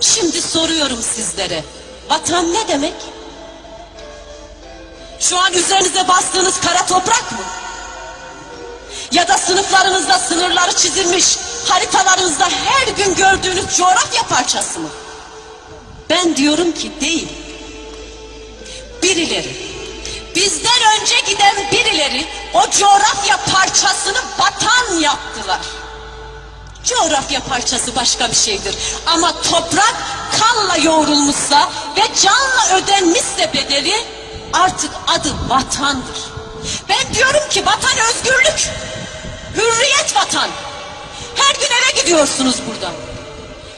Şimdi soruyorum sizlere. Vatan ne demek? Şu an üzerinize bastığınız kara toprak mı? Ya da sınıflarınızda sınırları çizilmiş, haritalarınızda her gün gördüğünüz coğrafya parçası mı? Ben diyorum ki değil. Birileri, bizden önce giden birileri o coğrafya parçasını vatan yaptılar. Coğrafya parçası başka bir şeydir. Ama toprak kanla yoğrulmuşsa ve canla ödenmişse bedeli artık adı vatandır. Ben diyorum ki vatan özgürlük. Hürriyet vatan. Her gün eve gidiyorsunuz buradan.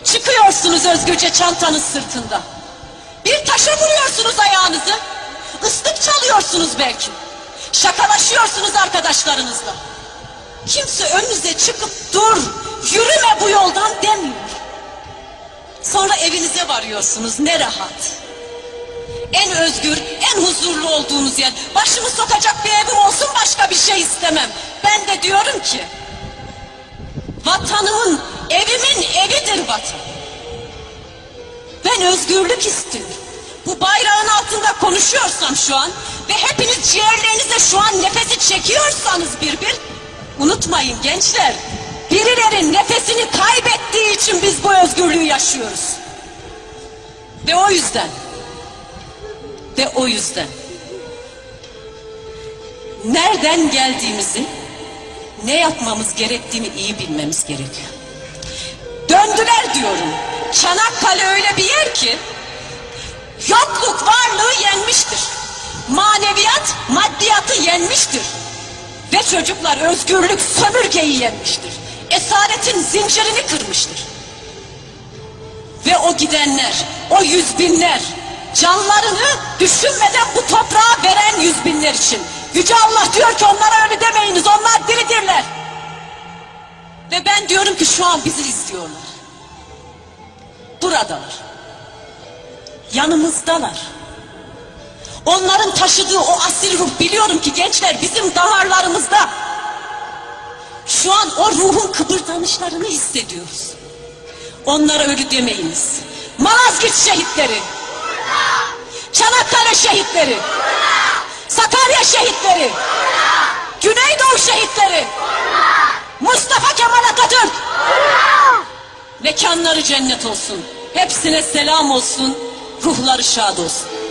Çıkıyorsunuz özgürce çantanız sırtında. Bir taşa vuruyorsunuz ayağınızı. Islık çalıyorsunuz belki. Şakalaşıyorsunuz arkadaşlarınızla. Kimse önünüze çıkıp dur, yürüme bu yoldan demiyor. Sonra evinize varıyorsunuz ne rahat. En özgür, en huzurlu olduğunuz yer. Başımı sokacak bir evim olsun başka bir şey istemem. Ben de diyorum ki, vatanımın, evimin evidir vatan. Ben özgürlük istiyorum. Bu bayrağın altında konuşuyorsam şu an ve hepiniz ciğerlerinizde şu an nefesi çekiyorsanız bir bir, unutmayın gençler, birilerin nefesini kaybettiği için biz bu özgürlüğü yaşıyoruz. Ve o yüzden, ve o yüzden, nereden geldiğimizi, ne yapmamız gerektiğini iyi bilmemiz gerekiyor. Döndüler diyorum. Çanakkale öyle bir yer ki yokluk varlığı yenmiştir. Maneviyat maddiyatı yenmiştir. Ve çocuklar özgürlük sömürgeyi yenmiştir. Esaretin zincirini kırmıştır. Ve o gidenler, o yüz binler canlarını düşünmeden bu toprağa veren yüz binler için. Yüce Allah diyor ki onlara öyle demeyiniz onlar diridirler. Ve ben diyorum ki şu an bizi izliyorlar. Buradalar. Yanımızdalar. Onların taşıdığı o asil ruh biliyorum ki gençler bizim damarlarımızda. Şu an o ruhun kıpırdanışlarını hissediyoruz. Onlara ölü demeyiniz. Malazgirt şehitleri. Çanakkale şehitleri. Sakarya şehitleri. Güneydoğu şehitleri. Mustafa Kemal Atatürk. Mekanları cennet olsun. Hepsine selam olsun. Ruhları şad olsun.